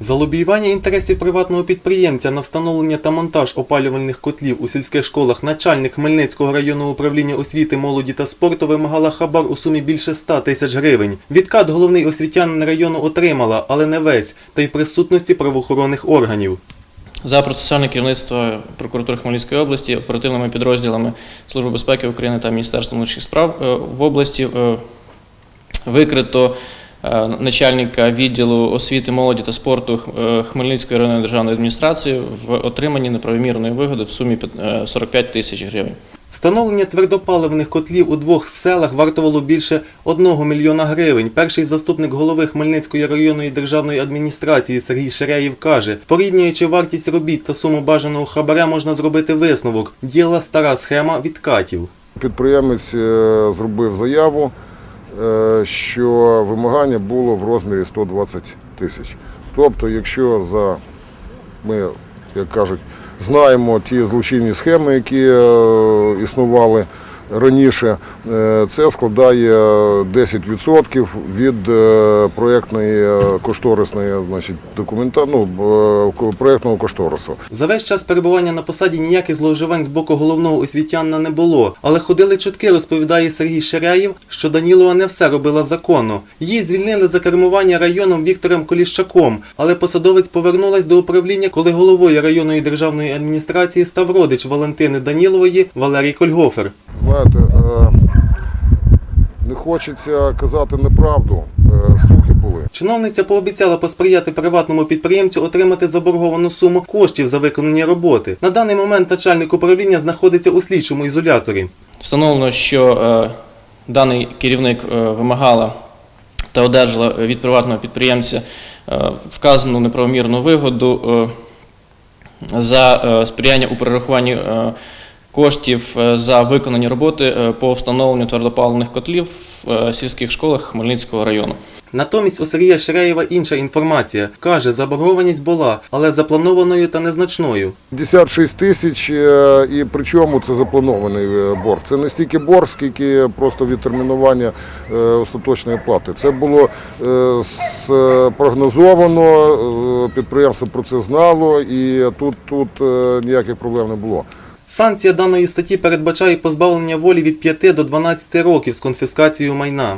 За лобіювання інтересів приватного підприємця на встановлення та монтаж опалювальних котлів у сільських школах начальник Хмельницького районного управління освіти, молоді та спорту вимагала хабар у сумі більше 100 тисяч гривень. Відкат головний освітянин району отримала, але не весь, та й присутності правоохоронних органів. За процесуальне керівництво прокуратури Хмельницької області, оперативними підрозділами Служби безпеки України та Міністерства внутрішніх справ е, в області е, викрито начальника відділу освіти, молоді та спорту е, Хмельницької районної державної адміністрації в отриманні неправомірної вигоди в сумі е, 45 тисяч гривень. Встановлення твердопаливних котлів у двох селах вартувало більше 1 мільйона гривень. Перший заступник голови Хмельницької районної державної адміністрації Сергій Ширяєв каже, порівнюючи вартість робіт та суму бажаного хабаря, можна зробити висновок. Діяла стара схема відкатів. Підприємець е, зробив заяву, е, що вимагання було в розмірі 120 тисяч. Тобто, якщо за ми, як кажуть, знаємо ті злочинні схеми, які е, існували раніше, е, це складає 10% від е, проєктної е, кошторисної значить, документа, ну, проєктного кошторису. За весь час перебування на посаді ніяких зловживань з боку головного освітянина не було. Але ходили чутки, розповідає Сергій Ширяєв, що Данілова не все робила законно. Її звільнили за кермування районом Віктором Коліщаком, але посадовець повернулась до управління, коли головою районної державної адміністрації став родич Валентини Данілової Валерій Кольгофер. Знаєте, е, не хочеться казати неправду, е, слухи були. Чиновниця пообіцяла посприяти приватному підприємцю отримати заборговану суму коштів за виконані роботи. На даний момент начальник управління знаходиться у слідчому ізоляторі. Встановлено, що е, даний керівник е, вимагала та одержала від приватного підприємця е, вказану неправомірну вигоду е, за е, сприяння у перерахуванні е, коштів е, за виконані роботи е, по встановленню твердопаливних котлів в е, сільських школах Хмельницького району. Натомість у Сергія Ширеєва інша інформація. Каже, заборгованість була, але запланованою та незначною. 56 тисяч, і причому це запланований борг. Це не стільки борг, скільки просто відтермінування остаточної плати. Це було спрогнозовано, е, підприємство про це знало, і тут, тут ніяких проблем не було. Санкція даної статті передбачає позбавлення волі від 5 до 12 років з конфіскацією майна.